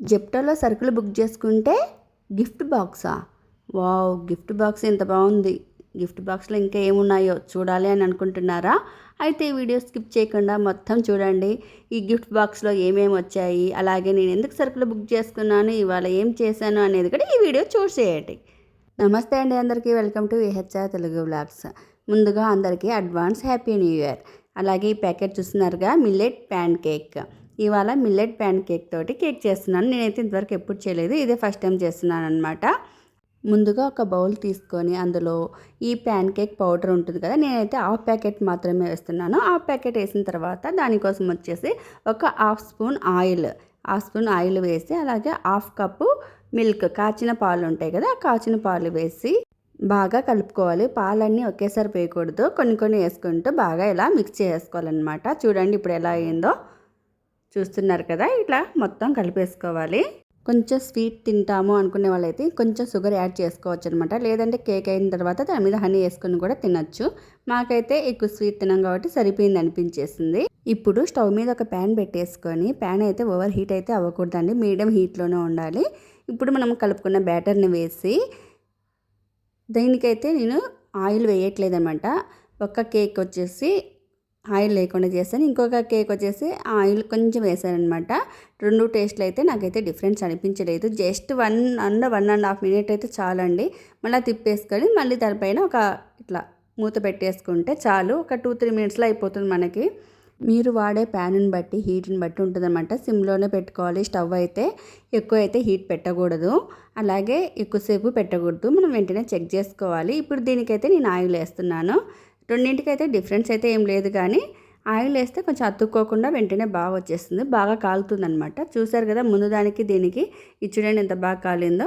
జెప్టోలో సరుకులు బుక్ చేసుకుంటే గిఫ్ట్ బాక్సా వావ్ గిఫ్ట్ బాక్స్ ఎంత బాగుంది. గిఫ్ట్ బాక్స్లో ఇంకా ఏమున్నాయో చూడాలి అని అనుకుంటున్నారా? అయితే ఈ వీడియో స్కిప్ చేయకుండా మొత్తం చూడండి. ఈ గిఫ్ట్ బాక్స్లో ఏమేమి వచ్చాయి? అలాగే నేను ఎందుకు సరుకులు బుక్ చేసుకున్నాను? ఇవాళ ఏం చేశాను? అనేది కూడా ఈ వీడియో చూసేయండి. నమస్తే అండి అందరికీ. Welcome to VHR Telugu blogs ముందుగా అందరికీ అడ్వాన్స్ హ్యాపీ న్యూ ఇయర్ అలాగే ఈ ప్యాకెట్ చూస్తున్నారుగా మిల్లెట్ ప్యాన్ కేక్ ఇవాళ మిల్లెట్ ప్యాన్ కేక్ తోటి కేక్ చేస్తున్నాను. నేనైతే ఇంతవరకు ఎప్పుడు చేయలేదు. ఇదే ఫస్ట్ టైం చేస్తున్నాను అనమాట ముందుగా ఒక బౌల్ తీసుకొని అందులో ఈ ప్యాన్ కేక్ పౌడర్ ఉంటుంది కదా నేనైతే హాఫ్ ప్యాకెట్ మాత్రమే వేస్తున్నాను. హాఫ్ ప్యాకెట్ వేసిన తర్వాత దానికోసం వచ్చేసి ఒక half spoon oil half spoon oil వేసి అలాగే హాఫ్ కప్పు మిల్క్ కాచిన పాలు ఉంటాయి కదా ఆ కాచిన పాలు వేసి బాగా కలుపుకోవాలి. పాలన్నీ ఒకేసారి వేయకూడదు. కొన్ని కొన్ని వేసుకుంటూ బాగా ఇలా మిక్స్ చేసుకోవాలన్నమాట. చూడండి ఇప్పుడు ఎలా అయిందో. చూస్తున్నారు కదా ఇట్లా మొత్తం కలిపేసుకోవాలి. కొంచెం స్వీట్ తింటాము అనుకునే వాళ్ళైతే కొంచెం షుగర్ యాడ్ చేసుకోవచ్చు అనమాట లేదంటే కేక్ అయిన తర్వాత దాని మీద హనీ వేసుకొని కూడా తినొచ్చు. మాకైతే ఎక్కువ స్వీట్ తినాం కాబట్టి సరిపోయింది అనిపించేసింది. ఇప్పుడు స్టవ్ మీద ఒక ప్యాన్ పెట్టేసుకొని ప్యాన్ అయితే ఓవర్ హీట్ అయితే అవ్వకూడదండి. మీడియం హీట్లోనే ఉండాలి. ఇప్పుడు మనం కలుపుకున్న బ్యాటర్ని వేసి దీనికైతే నేను ఆయిల్ వేయట్లేదనమాట. ఒక కేక్ వచ్చేసి ఆయిల్ లేకుండా చేశాను ఇంకొక కేక్ వచ్చేసి ఆయిల్ కొంచెం వేసానమాట రెండు టేస్ట్లు అయితే నాకైతే డిఫరెన్స్ అనిపించలేదు. Just one and one and half minute అయితే చాలండి. మళ్ళీ తిప్పేసుకొని మళ్ళీ దానిపైన ఒక ఇట్లా మూత పెట్టేసుకుంటే చాలు. ఒక టూ త్రీ మినిట్స్లో అయిపోతుంది మనకి. మీరు వాడే ప్యాన్ని బట్టి హీట్ని బట్టి ఉంటుందన్నమాట. సిమ్లోనే పెట్టుకోవాలి. స్టవ్ అయితే ఎక్కువ అయితే హీట్ పెట్టకూడదు. అలాగే ఎక్కువసేపు పెట్టకూడదు. మనం వెంటనే చెక్ చేసుకోవాలి. ఇప్పుడు దీనికైతే నేను ఆయిల్ వేస్తున్నాను. రెండింటికైతే డిఫరెన్స్ అయితే ఏం లేదు కానీ ఆయిల్ వేస్తే కొంచెం అతుక్కోకుండా వెంటనే బాగా వచ్చేస్తుంది. బాగా కాలుతుంది అనమాట చూసారు కదా ముందు దానికి దీనికి ఇది చూడండి ఎంత బాగా కాలిందో.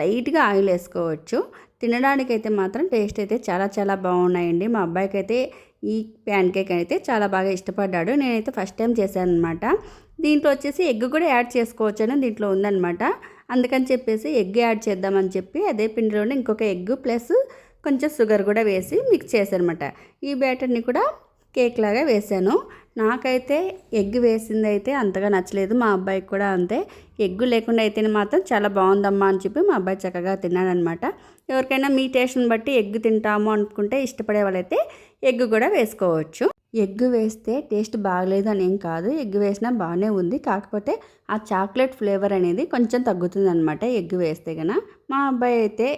లైట్గా ఆయిల్ వేసుకోవచ్చు. తినడానికైతే మాత్రం టేస్ట్ అయితే చాలా చాలా బాగున్నాయండి. మా అబ్బాయికి అయితే ఈ ప్యాన్ కేక్ అయితే చాలా బాగా ఇష్టపడ్డాడు. నేనైతే ఫస్ట్ టైం చేశాను అనమాట దీంట్లో వచ్చేసి ఎగ్ కూడా యాడ్ చేసుకోవచ్చని దీంట్లో ఉందనమాట అందుకని చెప్పేసి ఎగ్ యాడ్ చేద్దామని చెప్పి అదే పిండిలోనే ఇంకొక ఎగ్ ప్లస్ కొంచెం షుగర్ కూడా వేసి మిక్స్ చేశానమాట ఈ బ్యాటర్ని కూడా కేక్ లాగా వేసాను. నాకైతే ఎగ్ వేసింది అయితే అంతగా నచ్చలేదు. మా అబ్బాయికి కూడా అంతే. ఎగ్గు లేకుండా అయితేనే మాత్రం చాలా బాగుందమ్మా అని చెప్పి మా అబ్బాయి చక్కగా తిన్నాడనమాట ఎవరికైనా మీ టేస్ట్ని బట్టి ఎగ్ తింటాము అనుకుంటే ఇష్టపడే వాళ్ళైతే ఎగ్ కూడా వేసుకోవచ్చు. ఎగ్ వేస్తే టేస్ట్ బాగలేదు అని ఏం కాదు. ఎగ్ వేసినా బాగానే ఉంది. కాకపోతే ఆ చాక్లెట్ ఫ్లేవర్ అనేది కొంచెం తగ్గుతుంది అనమాట ఎగ్ వేస్తే కనుక మా అబ్బాయి అయితే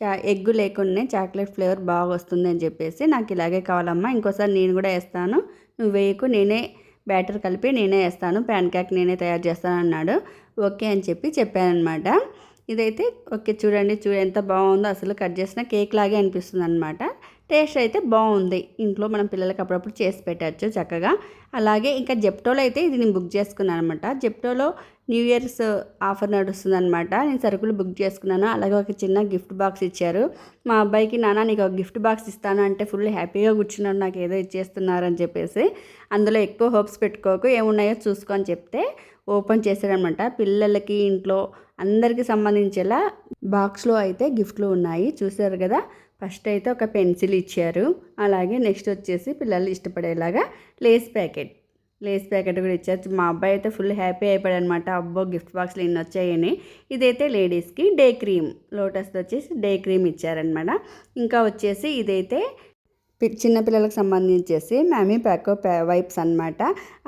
చా ఎగ్ లేకుండానే చాక్లెట్ ఫ్లేవర్ బాగా వస్తుంది అని చెప్పేసి నాకు ఇలాగే కావాలమ్మా ఇంకోసారి నేను కూడా వేస్తాను. నువ్వు వేయకు నేనే బ్యాటర్ కలిపి నేనే వేస్తాను ప్యాన్ కేక్ నేనే తయారు చేస్తాను అన్నాడు. ఓకే అని చెప్పి చెప్పానమాట ఇదైతే ఓకే చూడండి చూడ ఎంత బాగుందో అసలు కట్ చేసిన కేక్ లాగే అనిపిస్తుంది అనమాట టేస్ట్ అయితే బాగుంది. ఇంట్లో మనం పిల్లలకి అప్పుడప్పుడు చేసి పెట్టచ్చు చక్కగా. అలాగే ఇంకా జెప్టోలో అయితే ఇది నేను బుక్ చేసుకున్నాను అనమాట జెప్టోలో న్యూ ఇయర్స్ ఆఫర్ నడుస్తుంది అనమాట నేను సరుకులు బుక్ చేసుకున్నాను. అలాగే ఒక చిన్న గిఫ్ట్ బాక్స్ ఇచ్చారు. మా అబ్బాయికి నాన్న నీకు ఒక గిఫ్ట్ బాక్స్ ఇస్తాను అంటే ఫుల్ హ్యాపీగా కూర్చున్నాడు. నాకు ఏదో ఇచ్చేస్తున్నారని చెప్పేసి అందులో ఎక్కువ హోప్స్ పెట్టుకోకు. ఏమున్నాయో చూసుకొని చెప్తే ఓపెన్ చేశారనమాట. పిల్లలకి ఇంట్లో అందరికీ సంబంధించేలా బాక్స్లో అయితే గిఫ్ట్లు ఉన్నాయి. చూసారు కదా? ఫస్ట్ అయితే ఒక పెన్సిల్ ఇచ్చారు. అలాగే నెక్స్ట్ వచ్చేసి పిల్లలు ఇష్టపడేలాగా లేస్ ప్యాకెట్. లేస్ ప్యాకెట్ కూడా ఇచ్చారు. మా అబ్బాయి అయితే ఫుల్ హ్యాపీ అయిపోయాడు అనమాట అబ్బో గిఫ్ట్ బాక్స్లు ఎన్ని వచ్చాయని. ఇదైతే లేడీస్కి డే క్రీమ్. లోటస్ వచ్చేసి డే క్రీమ్ ఇచ్చారనమాట. ఇంకా వచ్చేసి ఇదైతే చిన్నపిల్లలకు సంబంధించేసి మ్యామీ ప్యాకో వైప్స్ అనమాట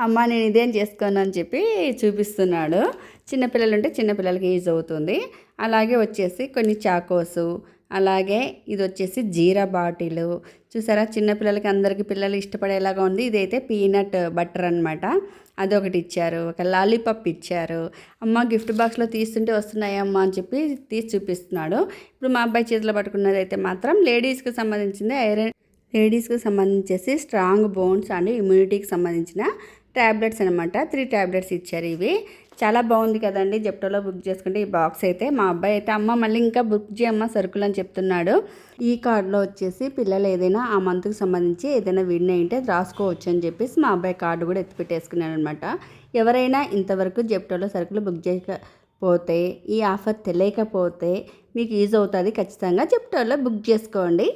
అమ్మ నేను ఇదేం చేసుకోను అని చెప్పి చూపిస్తున్నాడు. చిన్నపిల్లలు ఉంటే చిన్నపిల్లలకి యూజ్ అవుతుంది. అలాగే వచ్చేసి కొన్ని చాకోసు అలాగే ఇది వచ్చేసి జీరా బాటిల్. చూసారా? చిన్నపిల్లలకి అందరికీ పిల్లలు ఇష్టపడేలాగా ఉంది. ఇదైతే పీనట్ బటర్ అనమాట అదొకటి ఇచ్చారు. ఒక లాలీపాప్ ఇచ్చారు. అమ్మ గిఫ్ట్ బాక్స్లో తీస్తుంటే వస్తున్నాయమ్మా అని చెప్పి తీసి చూపిస్తున్నాడు. ఇప్పుడు మా అబ్బాయి చేతిలో పట్టుకున్నది అయితే మాత్రం లేడీస్కి సంబంధించింది ఐరన్ లేడీస్కి సంబంధించేసి స్ట్రాంగ్ బోన్స్ అండ్ ఇమ్యూనిటీకి సంబంధించిన ట్యాబ్లెట్స్ అనమాట త్రీ ట్యాబ్లెట్స్ ఇచ్చారు ఇవి. చాలా బాగుంది కదండి. జెప్టోలో బుక్ చేసుకుంటే ఈ బాక్స్ అయితే మా అబ్బాయి అయితే అమ్మ మళ్ళీ ఇంకా బుక్ చేయమ్మ సరుకులు అని చెప్తున్నాడు. ఈ కార్డులో వచ్చేసి పిల్లలు ఏదైనా ఆ మంత్కి సంబంధించి ఏదైనా విన్ అయింటే రాసుకోవచ్చు అని చెప్పేసి మా అబ్బాయి కార్డు కూడా ఎత్తిపెట్టేసుకున్నాడు అనమాట ఎవరైనా ఇంతవరకు జెప్టోలో సరుకులు బుక్ చేయకపోతే ఈ ఆఫర్ తెలియకపోతే మీకు యూజ్ అవుతుంది ఖచ్చితంగా జెప్టోలో బుక్ చేసుకోండి.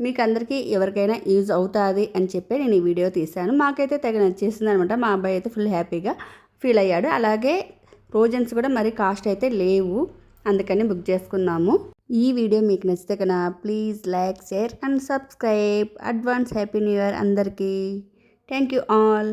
మీకు అందరికీ ఎవరికైనా యూజ్ అవుతుంది అని చెప్పి నేను ఈ వీడియో తీశాను. మాకైతే తెగ నచ్చేసింది అనమాట మా అబ్బాయి అయితే ఫుల్ హ్యాపీగా ఫీల్ అయ్యాడు. అలాగే రోజన్స్ కూడా మరి కాస్ట్ అయితే లేవు. అందుకని బుక్ చేసుకున్నాము. ఈ వీడియో మీకు నచ్చితే కన్నా please like share and subscribe. Advance happy new year అందరికీ. Thank you all.